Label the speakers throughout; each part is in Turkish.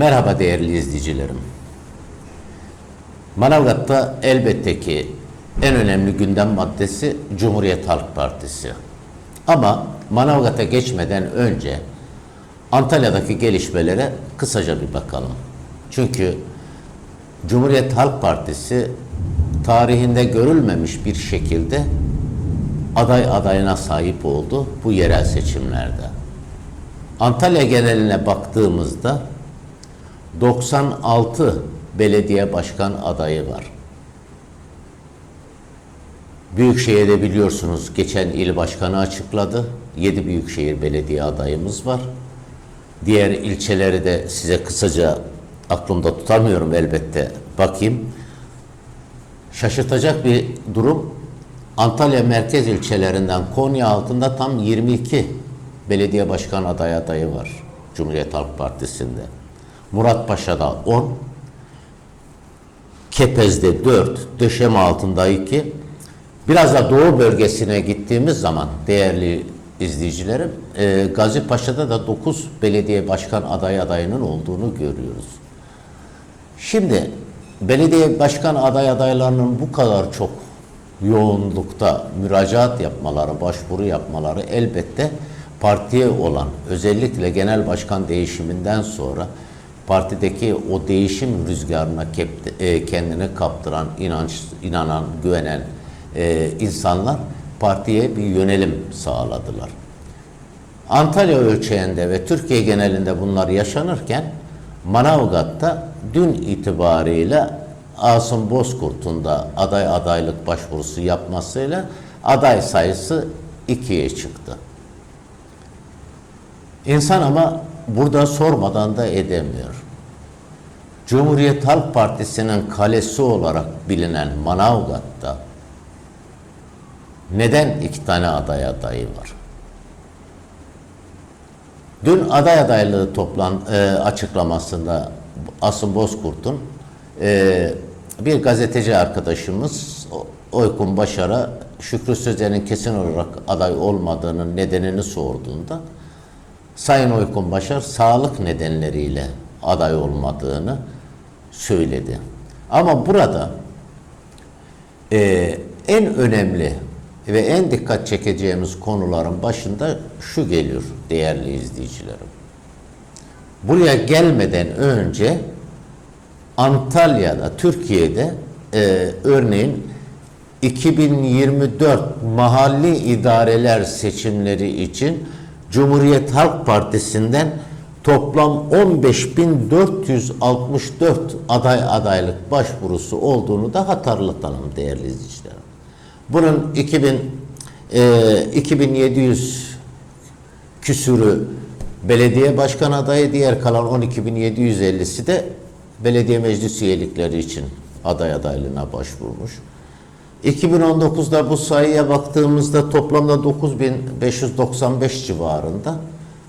Speaker 1: Merhaba değerli izleyicilerim. Manavgat'ta elbette ki en önemli gündem maddesi Cumhuriyet Halk Partisi. Ama Manavgat'a geçmeden önce Antalya'daki gelişmelere kısaca bir bakalım. Çünkü Cumhuriyet Halk Partisi tarihinde görülmemiş bir şekilde aday adayına sahip oldu bu yerel seçimlerde. Antalya geneline baktığımızda 96 belediye başkan adayı var. Büyükşehir'de biliyorsunuz geçen il başkanı açıkladı. 7 büyükşehir belediye adayımız var. Diğer ilçeleri de size kısaca aklımda tutamıyorum elbette. Bakayım. Şaşırtacak bir durum. Antalya merkez ilçelerinden Konya altında tam 22 belediye başkan aday adayı var Cumhuriyet Halk Partisi'nde. Muratpaşa'da 10, Kepez'de 4, Döşeme altında 2. Biraz da doğu bölgesine gittiğimiz zaman değerli izleyicilerim, e, Gazi Paşa'da da 9 belediye başkan aday adayının olduğunu görüyoruz. Şimdi belediye başkan aday adaylarının bu kadar çok yoğunlukta müracaat yapmaları, başvuru yapmaları elbette partiye olan özellikle genel başkan değişiminden sonra partideki o değişim rüzgarına kep- e, kendini kaptıran, inanç, inanan, güvenen e, insanlar partiye bir yönelim sağladılar. Antalya ölçeğinde ve Türkiye genelinde bunlar yaşanırken Manavgat'ta dün itibariyle Asım Bozkurt'un da aday adaylık başvurusu yapmasıyla aday sayısı ikiye çıktı. İnsan ama burada sormadan da edemiyor. Cumhuriyet Halk Partisi'nin kalesi olarak bilinen Manavgat'ta neden iki tane aday adayı var? Dün aday adaylığı toplan e, açıklamasında Asım Bozkurt'un e, bir gazeteci arkadaşımız Oykun Başar'a Şükrü Sözer'in kesin olarak aday olmadığının nedenini sorduğunda Sayın Oykun Başar sağlık nedenleriyle aday olmadığını söyledi. Ama burada e, en önemli ve en dikkat çekeceğimiz konuların başında şu geliyor değerli izleyicilerim. Buraya gelmeden önce Antalya'da, Türkiye'de e, örneğin 2024 mahalli idareler seçimleri için Cumhuriyet Halk Partisi'nden toplam 15.464 aday adaylık başvurusu olduğunu da hatırlatalım değerli izleyicilerim. Bunun 2000 e, 2700 küsürü belediye başkan adayı, diğer kalan 12.750'si de belediye meclis üyelikleri için aday adaylığına başvurmuş. 2019'da bu sayıya baktığımızda toplamda 9595 civarında.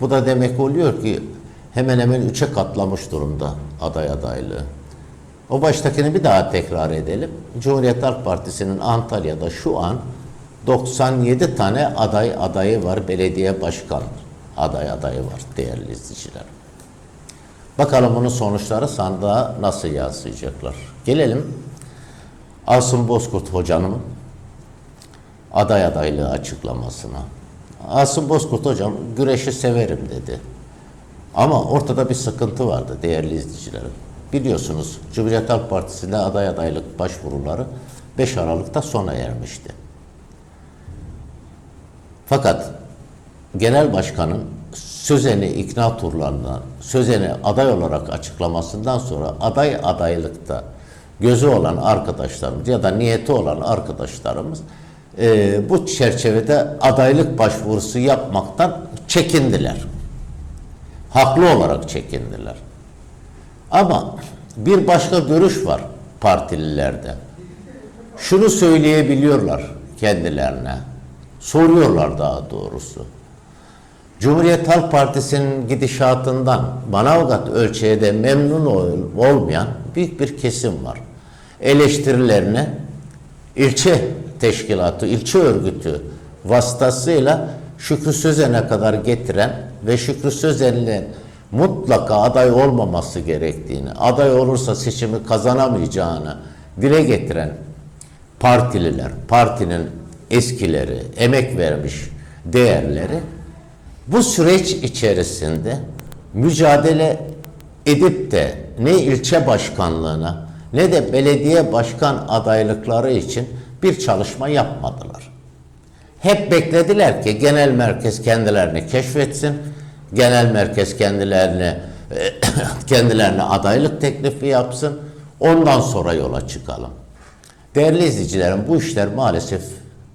Speaker 1: Bu da demek oluyor ki hemen hemen 3'e katlamış durumda aday adaylığı. O baştakini bir daha tekrar edelim. Cumhuriyet Halk Partisi'nin Antalya'da şu an 97 tane aday adayı var. Belediye başkan aday adayı var değerli izleyiciler. Bakalım bunun sonuçları sandığa nasıl yansıyacaklar. Gelelim Asım Bozkurt hocanın aday adaylığı açıklamasına. Asım Bozkurt hocam güreşi severim dedi. Ama ortada bir sıkıntı vardı değerli izleyicilerim. Biliyorsunuz Cumhuriyet Halk Partisi'nde aday adaylık başvuruları 5 Aralık'ta sona ermişti. Fakat Genel Başkan'ın Sözen'i ikna turlarından, Sözen'i aday olarak açıklamasından sonra aday adaylıkta gözü olan arkadaşlarımız ya da niyeti olan arkadaşlarımız e, bu çerçevede adaylık başvurusu yapmaktan çekindiler. Haklı olarak çekindiler. Ama bir başka görüş var partililerde. Şunu söyleyebiliyorlar kendilerine. Soruyorlar daha doğrusu. Cumhuriyet Halk Partisi'nin gidişatından Manavgat ölçeğinde memnun ol- olmayan büyük bir kesim var. Eleştirilerine ilçe teşkilatı, ilçe örgütü vasıtasıyla Şükrü Sözen'e kadar getiren ve Şükrü Sözen'le mutlaka aday olmaması gerektiğini, aday olursa seçimi kazanamayacağını dile getiren partililer, partinin eskileri, emek vermiş değerleri bu süreç içerisinde mücadele edip de ne ilçe başkanlığına ne de belediye başkan adaylıkları için bir çalışma yapmadılar. Hep beklediler ki genel merkez kendilerini keşfetsin, genel merkez kendilerine kendilerine adaylık teklifi yapsın, ondan sonra yola çıkalım. Değerli izleyicilerim bu işler maalesef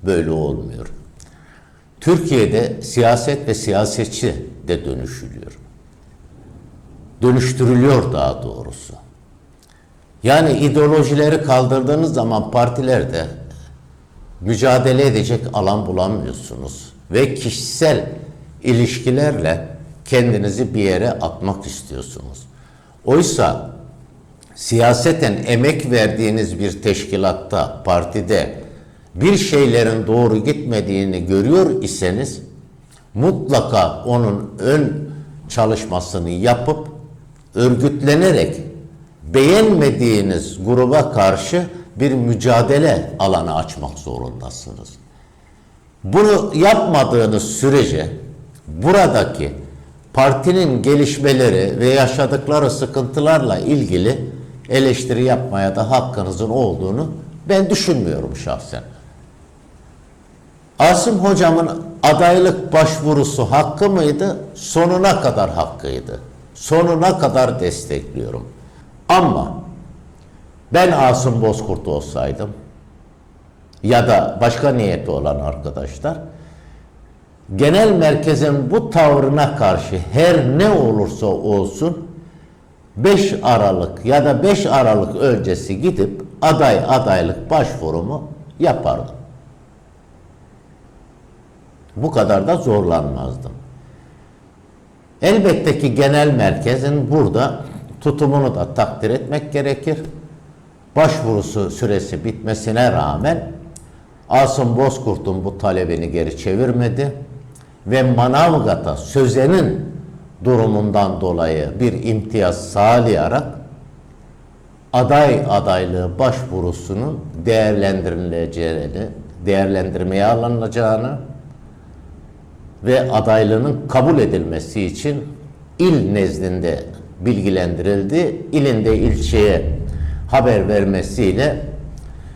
Speaker 1: böyle olmuyor. Türkiye'de siyaset ve siyasetçi de dönüşülüyor. Dönüştürülüyor daha doğrusu. Yani ideolojileri kaldırdığınız zaman partilerde mücadele edecek alan bulamıyorsunuz ve kişisel ilişkilerle kendinizi bir yere atmak istiyorsunuz. Oysa siyaseten emek verdiğiniz bir teşkilatta, partide bir şeylerin doğru gitmediğini görüyor iseniz mutlaka onun ön çalışmasını yapıp örgütlenerek beğenmediğiniz gruba karşı bir mücadele alanı açmak zorundasınız. Bunu yapmadığınız sürece buradaki partinin gelişmeleri ve yaşadıkları sıkıntılarla ilgili eleştiri yapmaya da hakkınızın olduğunu ben düşünmüyorum şahsen. Asım hocamın adaylık başvurusu hakkı mıydı? Sonuna kadar hakkıydı. Sonuna kadar destekliyorum. Ama ben Asım Bozkurt olsaydım ya da başka niyeti olan arkadaşlar genel merkezin bu tavrına karşı her ne olursa olsun 5 Aralık ya da 5 Aralık öncesi gidip aday adaylık başvurumu yapardım. Bu kadar da zorlanmazdım. Elbette ki genel merkezin burada tutumunu da takdir etmek gerekir. Başvurusu süresi bitmesine rağmen Asım Bozkurt'un bu talebini geri çevirmedi ve Manavgat'a Sözen'in durumundan dolayı bir imtiyaz sağlayarak aday adaylığı başvurusunun değerlendirileceğini, değerlendirmeye alınacağını ve adaylığının kabul edilmesi için il nezdinde bilgilendirildi. İlinde ilçeye haber vermesiyle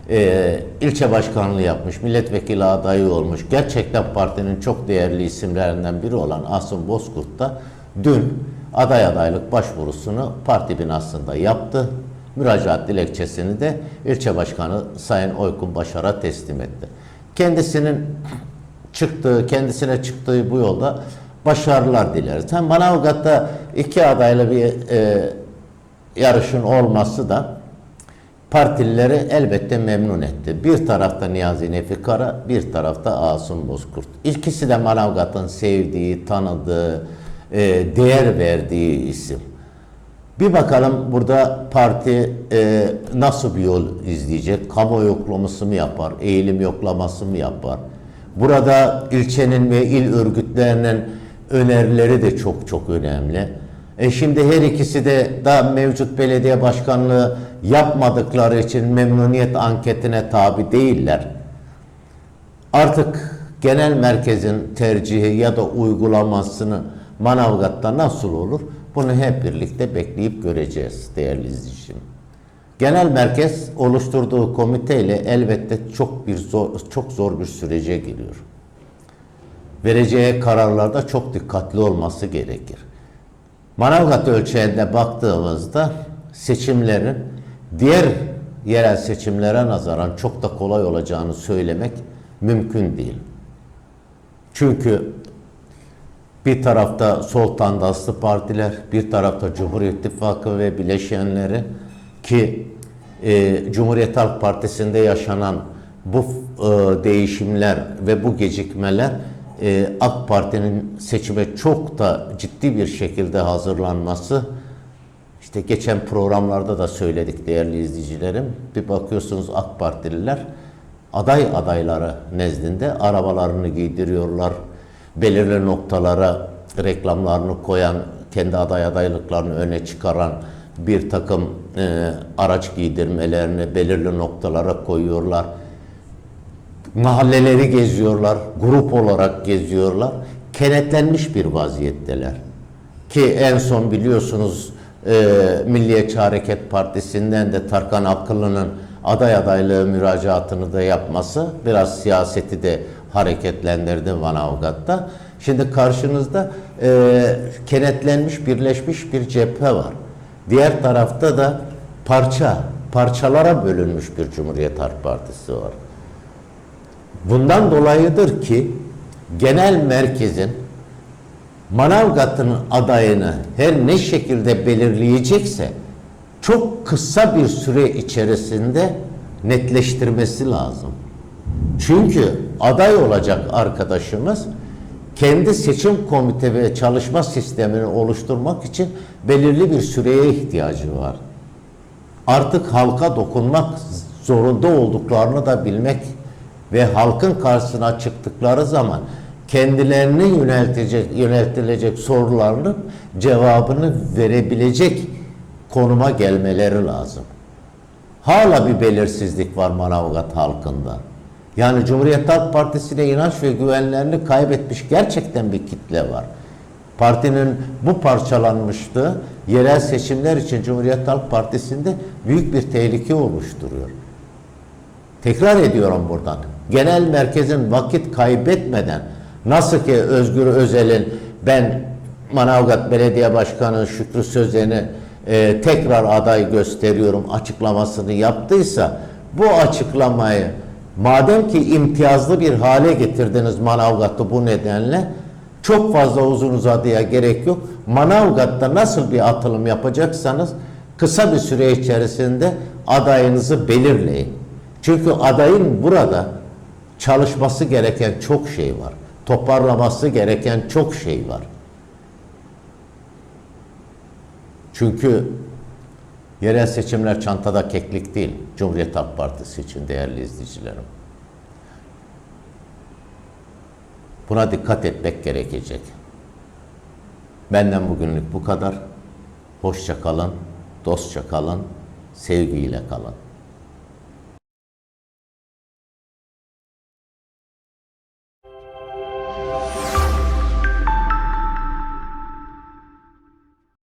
Speaker 1: e, ilçe başkanlığı yapmış, milletvekili adayı olmuş, gerçekten partinin çok değerli isimlerinden biri olan Asım Bozkurt da dün aday adaylık başvurusunu parti binasında yaptı. Müracaat dilekçesini de ilçe başkanı Sayın Oykun Başar'a teslim etti. Kendisinin çıktığı, kendisine çıktığı bu yolda başarılar dileriz. Hem Manavgat'ta iki adaylı bir e, yarışın olması da partilileri elbette memnun etti. Bir tarafta Niyazi Nefi Kara, bir tarafta Asım Bozkurt. İkisi de Manavgat'ın sevdiği, tanıdığı, e, değer verdiği isim. Bir bakalım burada parti e, nasıl bir yol izleyecek? Kamu yoklaması mı yapar? Eğilim yoklaması mı yapar? Burada ilçenin ve il örgütlerinin önerileri de çok çok önemli. E şimdi her ikisi de daha mevcut belediye başkanlığı yapmadıkları için memnuniyet anketine tabi değiller. Artık genel merkezin tercihi ya da uygulamasını Manavgat'ta nasıl olur? Bunu hep birlikte bekleyip göreceğiz değerli izleyicim. Genel merkez oluşturduğu komiteyle elbette çok bir zor, çok zor bir sürece giriyor. Vereceği kararlarda çok dikkatli olması gerekir. Manavgat ölçeğinde baktığımızda seçimlerin diğer yerel seçimlere nazaran çok da kolay olacağını söylemek mümkün değil. Çünkü bir tarafta sol tandaslı partiler, bir tarafta Cumhur İttifakı ve bileşenleri ki e, Cumhuriyet Halk Partisi'nde yaşanan bu e, değişimler ve bu gecikmeler e, AK Parti'nin seçime çok da ciddi bir şekilde hazırlanması işte geçen programlarda da söyledik değerli izleyicilerim. Bir bakıyorsunuz AK Partililer aday adayları nezdinde arabalarını giydiriyorlar. Belirli noktalara reklamlarını koyan kendi aday adaylıklarını öne çıkaran bir takım e, araç giydirmelerini belirli noktalara koyuyorlar. Mahalleleri geziyorlar, grup olarak geziyorlar. Kenetlenmiş bir vaziyetteler. Ki en son biliyorsunuz e, Milliyetçi Hareket Partisi'nden de Tarkan Akıllı'nın aday adaylığı müracaatını da yapması biraz siyaseti de hareketlendirdi Manavgat'ta. Şimdi karşınızda e, kenetlenmiş, birleşmiş bir cephe var. Diğer tarafta da parça, parçalara bölünmüş bir Cumhuriyet Halk Partisi var. Bundan dolayıdır ki genel merkezin Manavgat'ın adayını her ne şekilde belirleyecekse çok kısa bir süre içerisinde netleştirmesi lazım. Çünkü aday olacak arkadaşımız kendi seçim komite ve çalışma sistemini oluşturmak için belirli bir süreye ihtiyacı var. Artık halka dokunmak zorunda olduklarını da bilmek ve halkın karşısına çıktıkları zaman kendilerine yöneltecek, yöneltilecek sorularının cevabını verebilecek konuma gelmeleri lazım. Hala bir belirsizlik var Manavgat halkında. Yani Cumhuriyet Halk Partisi'ne inanç ve güvenlerini kaybetmiş gerçekten bir kitle var. Partinin bu parçalanmışlığı yerel seçimler için Cumhuriyet Halk Partisi'nde büyük bir tehlike oluşturuyor. Tekrar ediyorum buradan. Genel merkezin vakit kaybetmeden nasıl ki Özgür Özel'in ben Manavgat Belediye Başkanı Şükrü Sözen'i e, tekrar aday gösteriyorum açıklamasını yaptıysa bu açıklamayı madem ki imtiyazlı bir hale getirdiniz Manavgat'ı bu nedenle çok fazla uzun uzadıya gerek yok. Manavgat'ta nasıl bir atılım yapacaksanız kısa bir süre içerisinde adayınızı belirleyin. Çünkü adayın burada çalışması gereken çok şey var. Toparlaması gereken çok şey var. Çünkü yerel seçimler çantada keklik değil. Cumhuriyet Halk Partisi için değerli izleyicilerim. Buna dikkat etmek gerekecek. Benden bugünlük bu kadar. Hoşça kalın, dostça kalın, sevgiyle kalın.